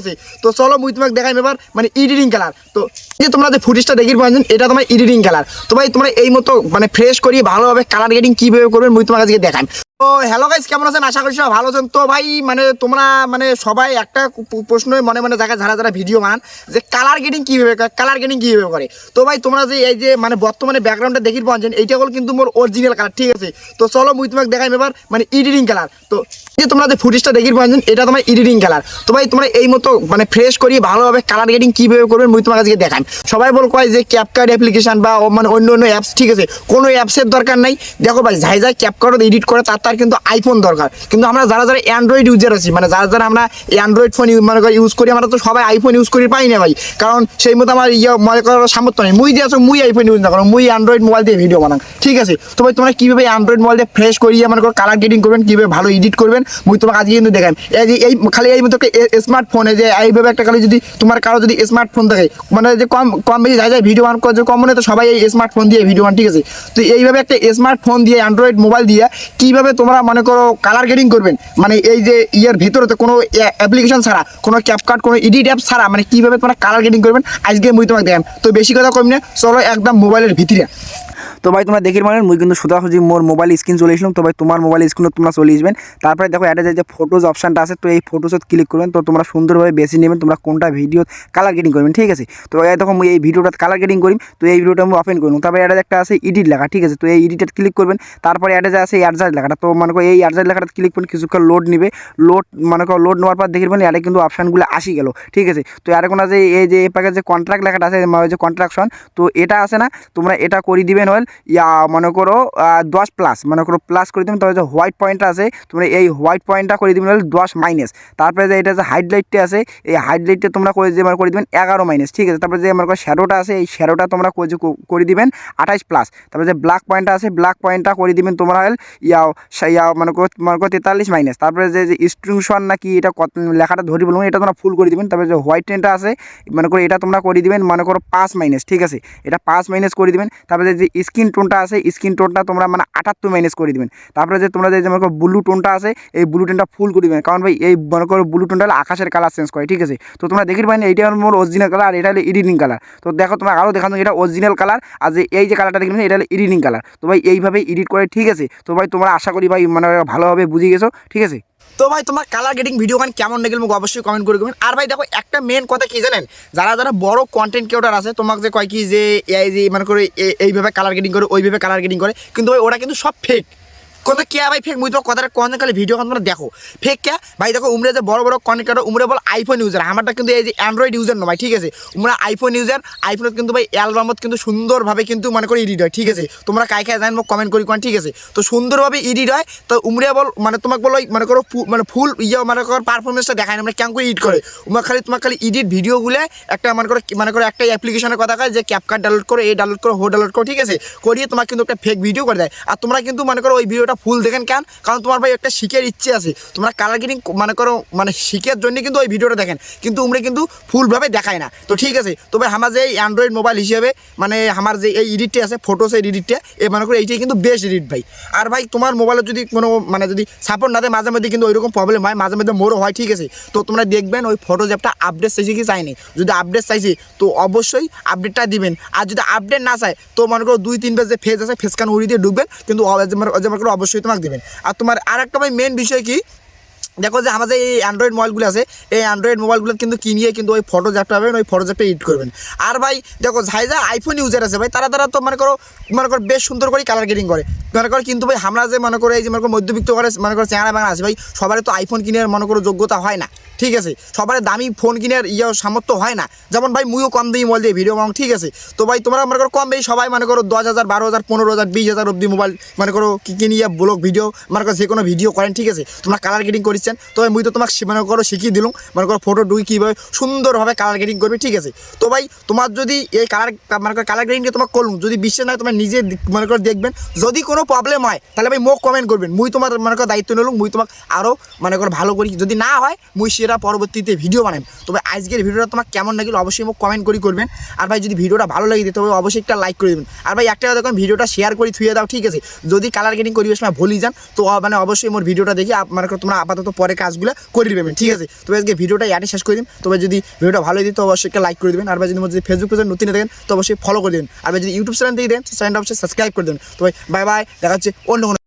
আছে? তো চলো, মুই তোমাকে দেখাই এবার মানে ইডিটিং কালার তো যে তোমরা যে ফুটেজটা দেখির পাচ্ছেন এটা তোমার ইডিটিং কালার তো ভাই, তোমরা এই মতো মানে ফ্রেশ করিয়ে ভালোভাবে কালার গেটিং কীভাবে করবেন, মুই তোমাকে আজকে দেখান হ্যালো গাইস কেমন আছেন? আশা করি সবাই ভালো আছেন। তো ভাই মানে তোমরা মানে সবাই একটা কু- প্রশ্ন মনে মনে জায়গায় যারা যারা ভিডিও বানান, যে কালার গেটিং কীভাবে কালার গেটিং কীভাবে করে। তো ভাই, তোমরা যে এই যে মানে বর্তমানে ব্যাকগ্রাউন্ডটা দেখির পাচ্ছেন এইটা হল কিন্তু মোর অরিজিনাল কালার ঠিক আছে? তো চলো, মুই তোমাকে দেখাই এবার মানে এডিটিং কালার তো যে তোমরা যে ফুটেজটা দেখির পাচ্ছেন এটা তোমার এডিটিং কালার তো ভাই, তোমরা এই মতো মানে ফ্রেশ করিয়ে ভালোভাবে কালার গেটিং কীভাবে করবেন, মুই তোমাকে আজকে দেখান সবাই বল কয় যে ক্যাপকার্ড অ্যাপ্লিকেশন বা মানে অন্য অন্য অ্যাপস ঠিক আছে? কোনো অ্যাপসের দরকার নাই। দেখো ভাই, যাই যাই ক্যাপকার্ড এডিট করে, তার তার কিন্তু আইফোন দরকার। কিন্তু আমরা যারা যারা অ্যান্ড্রয়েড ইউজার আছি মানে যারা যারা আমরা অ্যান্ড্রয়েড ফোন মনে করি ইউজ করি, আমরা তো সবাই আইফোন ইউজ করি, পাই না ভাই। কারণ সেই মতো আমার ইয়ে মনে করার সামর্থ্য নেই। মুই দিয়ে আছো, মুই আইফোন ইউজ না করো, মুই অ্যান্ড্রয়েড মোবাইল দিয়ে ভিডিও বানান ঠিক আছে? তো ভাই, তোমরা কীভাবে অ্যান্ড্রয়েড মোবাইল দিয়ে ফ্রেশ করিয়ে, মনে করো কালার গেটিং করবেন, কীভাবে ভালো এডিট করবেন, মুই তোমাকে আজকে কিন্তু দেখাই এই যে, এই খালি এই মতো স্মার্টফোনে যে, এইভাবে একটা খালি যদি তোমার কারও যদি স্মার্টফোন থাকে মানে যে কম কম বেশি যায় যায় ভিডিও যে কম মনে তো সবাই এই স্মার্টফোন দিয়ে ভিডিও বান ঠিক আছে? তো এইভাবে একটা স্মার্টফোন দিয়ে অ্যান্ড্রয়েড মোবাইল দিয়ে, কীভাবে তোমরা মনে করো কালার গেটিং করবেন। মানে এই যে ইয়ের ভিতরে কোনো অ্যাপ্লিকেশন ছাড়া, কোনো ক্যাপকাট কোনো এডিট অ্যাপ ছাড়া মানে কীভাবে তোমরা কালার গেটিং করবেন, আজকে মুই তোমাকে দেখাম। তো বেশি কথা কমি না, চলো একদম মোবাইলের ভিতরে। তো ভাই, তোমরা দেখি মানে মুই কিন্তু সোজাসুজি মোর মোবাইল স্ক্রিন চলে এসলাম তো ভাই, তোমার মোবাইল স্ক্রিনে তোমরা চলে আসবেন। তারপরে দেখো এটা যে ফটোজ অপশনটা আছে, তো এই ফটোজত ক্লিক করবেন, তো তোমরা সুন্দরভাবে বেছে নেবেন, তোমরা কোনটা ভিডিও কালার গেটিং করবেন, ঠিক আছে? তো এই দেখো, মুই এই ভিডিওটা কালার গেটিং করি তো এই ভিডিওটা আমি ওপেন করুন তারপরে এটা একটা আছে এডিট লেখা, ঠিক আছে? তো এই এডিটেড ক্লিক করবেন, তারপরে এটা যে আছে অ্যাডজার্জ লেখাটা। তো মনে করো, এই অ্যাডজার্জ লেখাটা ক্লিক করুন কিছুক্ষণ লোড নেবে। লোড মনে করো লোড নেওয়ার পর দেখবেন এটা কিন্তু অপশানগুলো আসি গেল, ঠিক আছে? তো আর কোনো যে এই যে এপাকে যে কন্ট্রাক্ট লেখাটা আছে যে কন্ট্রাকশন তো এটা আছে না, তোমরা এটা করে দিবেন হল ইয়া, মনে করো দশ প্লাস মনে করো প্লাস করে দিবেন তবে যে হোয়াইট পয়েন্টটা আছে, তোমরা এই হোয়াইট পয়েন্টটা করে দিবেন দশ মাইনাস তারপরে যে এটা যে হাইডলাইটটা আছে, এই হাইডলাইটটা তোমরা করে মানে করে দিবেন এগারো মাইনাস ঠিক আছে? তারপরে যে মনে করো শ্যাডোটা আছে, এই শ্যাডোটা তোমরা করে দিবেন আঠাইশ প্লাস তারপরে যে ব্ল্যাক পয়েন্টটা আছে ব্ল্যাক পয়েন্টটা করে দিবেন তোমরা ইয়াও ইয়া মনে করো মনে করো তেতাল্লিশ মাইনাস তারপরে যে স্ট্রিংশন নাকি এটা কত, লেখাটা ধরি বলব, এটা তোমরা ফুল করে দিবেন। তারপরে যে হোয়াইট টেনটা আছে, মনে করো এটা তোমরা করে দিবেন, মনে করো পাঁচ মাইনাস ঠিক আছে? এটা পাঁচ মাইনাস করে দিবেন। তারপরে যে স্কিন টোনটা আছে স্কিন টোনটা তোমরা মানে আটাত্তর মাইনাস করে দিবেন। তারপরে যে তোমরা যে মনে করো ব্লু টোনটা আছে, এই ব্লু টোনটা ফুল করে দিবেন। কারণ ভাই, এই মনে করো ব্লু টোনটা হলো আকাশের কালার চেঞ্জ করে, ঠিক আছে? তো তোমরা দেখি পাই এইটা হলো মোর অরিজিনাল কালার আর এটা হলো এডিটিং কালার তো দেখো, তোমরা আরও দেখানো এটা অরিজিনাল কালার আর যে এই যে কালারটা দেখবেন এটা হলো এডিটিং কালার তো ভাই এইভাবে এডিট করে, ঠিক আছে? তো ভাই, তোমরা আশা করি ভাই মানে ভালোভাবে বুঝে গেছো, ঠিক আছে? তো ভাই, তোমার কালার গেটিং ভিডিও গান কেমন লেগে মোক অবশ্যই কমেন্ট করে দেবেন। আর ভাই, দেখো, একটা মেন কথা কি জানেন? যারা যারা বড় কন্টেন্ট ক্রিয়েটার আছে, তোমাকে যে কয় কি যে এই যে মানে করে এইভাবে কালার গেটিং করে, ওইভাবে কালার গেটিং করে, কিন্তু ভাই, ওরা কিন্তু সব ফেক কোন কে ভাই ফেক মুই তো কথাটা কোন কালে ভিডিও তোমরা দেখো। ফেক কে? ভাই দেখো, উমরে যে বড় বড় কন্টেন্ট ক্রিয়েটার উমরে বল আইফোন ইউজার আমারটা কিন্তু এই যে অ্যান্ড্রয়েড ইউজার নয় ভাই, ঠিক আছে? উমরা আইফোন ইউজার আইফোনত কিন্তু ভাই অ্যালবামত কিন্তু সুন্দরভাবে কিন্তু মনে করে এডিট হয়, ঠিক আছে? তোমরা কাই খাই জানেন মোক কমেন্ট করি কোন, ঠিক আছে? তো সুন্দরভাবে এডিট হয়, তো উমরে বল মানে তোমাকে বলো, মনে করো মানে ফুল ইয়ে মনে করো পারফরমেন্সটা দেখায় না মানে কেমন করে এডিট করে? উমরা খালি তোমার খালি এডিট ভিডিওগুলো একটা মনে করো মানে করো একটা অ্যাপ্লিকেশনের কথা কয় যে ক্যাপকার্ড ডাউনলোড করো এই ডাউনলোড করো, হো ডাউনলোড করো, ঠিক আছে? করিয়ে তোমার কিন্তু একটা ফেক ভিডিও করে দেয়। আর তোমরা কিন্তু মনে করো ওই ভিডিওটা ফুল দেখেন কেন? কারণ তোমার ভাই একটা শিখের ইচ্ছে আছে। তোমরা কালার গেটিং মনে করো মানে শিখের জন্য কিন্তু ওই ভিডিওটা দেখেন। কিন্তু উমরে কিন্তু ফুলভাবে দেখায় না। তো ঠিক আছে, তবে আমার যে এই অ্যান্ড্রয়েড মোবাইল হিসেবে মানে আমার যে এই এডিটটি আছে ফটোসের এডিটটা এ মনে করো এইটাই কিন্তু বেস্ট এডিট ভাই। আর ভাই, তোমার মোবাইলে যদি কোনো মানে যদি সাপোর্ট না দেয়, মাঝে মধ্যে কিন্তু ওইরকম প্রবলেম হয়, মাঝে মধ্যে মোরও হয়, ঠিক আছে? তো তোমরা দেখবেন ওই ফটোজ অ্যাপটা আপডেট চাইছে কি চাইনি যদি আপডেট চাইছি, তো অবশ্যই আপডেটটা দিবেন। আর যদি আপডেট না চায়, তো মনে করো দুই তিন পেজ যে ফেজ আছে ফেস কান উড়িয়ে দিয়ে ঢুকবেন। কিন্তু অ- যে যে করো অবশ্যই তোমাকে দেবেন। আর তোমার আর একটা ভাই মেন বিষয় কি? দেখো যে আমাদের এই অ্যান্ড্রয়েড মোবাইলগুলো আছে এই অ্যান্ড্রয়েড মোবাইলগুলো কিন্তু কিনিয়ে কিন্তু ওই ফটো জ্যাপটা পাবেন ওই ফটো জ্যাপটা এডিট করবেন আর ভাই দেখো যাই যা আইফোন ইউজার আছে ভাই তারা তারা তো মনে করো মনে করো বেশ সুন্দর করে কালার গ্রেডিং করে মনে করো কিন্তু ভাই আমরা যে মনে করো এই যে মনে করো মধ্যবিত্ত করে মনে করো চেহারা বাংলা আছে ভাই সবারই তো আইফোন কিনে মনে করো যোগ্যতা হয় না ঠিক আছে সবার দামি ফোন কিনার ইয়ে সামর্থ্য হয় না যেমন ভাই মুইও কম দামি মোবাইল দিয়ে ভিডিও বানাও ঠিক আছে তো ভাই তোমরা মনে করো কম বেশি সবাই মনে করো দশ হাজার বারো হাজার পনেরো হাজার বিশ হাজার অব্দি মোবাইল মনে করো কিনিয়ে ব্লগ ভিডিও মনে করো যে কোনো ভিডিও করেন ঠিক আছে তোমরা কালার গ্রেডিং করেছেন তো ভাই মুই তো তোমাকে মনে করো শিখিয়ে দিলাম। মনে করো ফটো ডুই কীভাবে সুন্দরভাবে কালার গ্রেডিং করবে, ঠিক আছে? তো ভাই, তোমার যদি এই কালার মনে করো কালার গ্রেডিংটা তোমার করলুম, যদি বিশ্বাস নয় তোমার নিজে মনে করো দেখবেন, যদি কোনো প্রবলেম হয়, তাহলে ভাই মোক কমেন্ট করবেন। মুই তোমার মনে করো দায়িত্ব নিলাম, মুই তোমাকে আরও মনে করো ভালো করি। যদি না হয়, মুই সেটা পরবর্তীতে ভিডিও বানাই তবে আজকের ভিডিওটা তোমার কেমন লাগিল অবশ্যই মোক কমেন্ট করি করবেন। আর ভাই, যদি ভিডিওটা ভালো লাগে তবে অবশ্যই একটা লাইক করে দেবেন। আর ভাই, একটা দেখুন ভিডিওটা শেয়ার করে থুয়ে দাও, ঠিক আছে? যদি কালার গেটিং করিবে সময় ভুলি যান, তো মানে অবশ্যই মোর ভিডিওটা দেখি মানে তোমরা আপাতত পরে কাজগুলো করে দিবেন, ঠিক আছে? তবে আজকে ভিডিওটা ইয়াটে শেষ করে দিন। তবে যদি ভিডিওটা ভালো দিন তো অবশ্যই একটা লাইক করে দেবেন। আর যদি যদি ফেসবুক পেজে নতুন দেখেন তো অবশ্যই ফলো করে দেবেন। আর যদি ইউটিউব চ্যানেল থেকে দেন চ্যানেলটা অবশ্যই সাবস্ক্রাইব করে দেবেন। তবে বাই বাই দেখা হচ্ছে অন্য কোনো